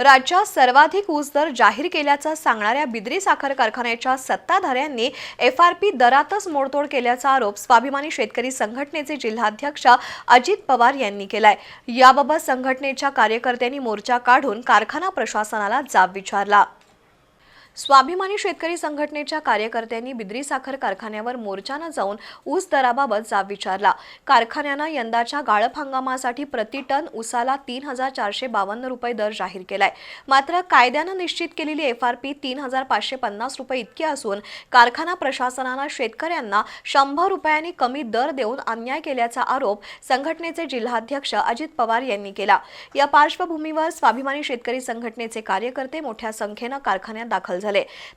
राज्यात सर्वाधिक ऊस दर जाहीर केल्याचं सांगणाऱ्या बिद्री साखर कारखान्याच्या सत्ताधाऱ्यांनी एफ आर पी दरातच मोडतोड केल्याचा आरोप स्वाभिमानी शेतकरी संघटनेचे जिल्हाध्यक्ष अजित पवार यांनी केलाय. याबाबत संघटनेच्या कार्यकर्त्यांनी मोर्चा काढून कारखाना प्रशासनाला जाब विचारला. स्वाभिमानी शेतकरी संघटनेच्या कार्यकर्त्यांनी बिद्री साखर कारखान्यावर मोर्चानं जाऊन ऊस दराबाबत जाब विचारला. कारखान्यानं यंदाच्या गाळप हंगामासाठी प्रति टन ऊसाला तीन हजार चारशे बावन्न रुपये दर जाहीर केलाय. मात्र कायद्यानं निश्चित केलेली एफ आर पी तीन हजार पाचशे पन्नास रुपये इतकी असून कारखाना प्रशासनानं शेतकऱ्यांना शंभर रुपयांनी कमी दर देऊन अन्याय केल्याचा आरोप संघटनेचे जिल्हाध्यक्ष अजित पवार यांनी केला. या पार्श्वभूमीवर स्वाभिमानी शेतकरी संघटनेचे कार्यकर्ते मोठ्या संख्येनं कारखान्यात दाखल झाले.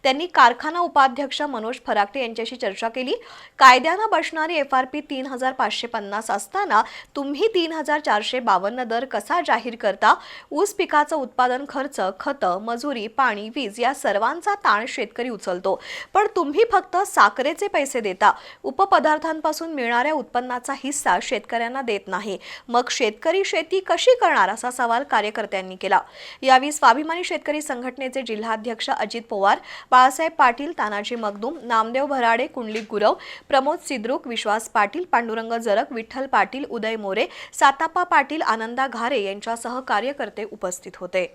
त्यांनी कारखाना उपाध्यक्ष मनोज फराकटे यांच्याशी चर्चा केली. कायद्यानं बसणारी एफ आर पी तीन हजार पाचशे पन्नास असताना तुम्ही तीन हजार चारशे बावन्न दर कसा जाहीर करता? ऊस पिकाचं उत्पादन खर्च खतं मजुरी पाणी वीज या सर्वांचा ताण शेतकरी उचलतो. पण तुम्ही फक्त साखरेचे पैसे देता. उपपदार्थांपासून मिळणाऱ्या उत्पन्नाचा हिस्सा शेतकऱ्यांना देत नाही. मग शेतकरी शेती कशी करणार? असा सवाल कार्यकर्त्यांनी केला. यावेळी स्वाभिमानी शेतकरी संघटनेचे जिल्हाध्यक्ष अजित पोवार बाळासाहेब पाटील तानाजी मगदूम नामदेव भराडे कुंडलिक गुरव प्रमोद सिद्रुक विश्वास पाटील पांडुरंग जरक विठ्ठल पाटील उदय मोरे सातापा पाटील आनंदा घारे यांच्यासह कार्यकर्ते उपस्थित होते.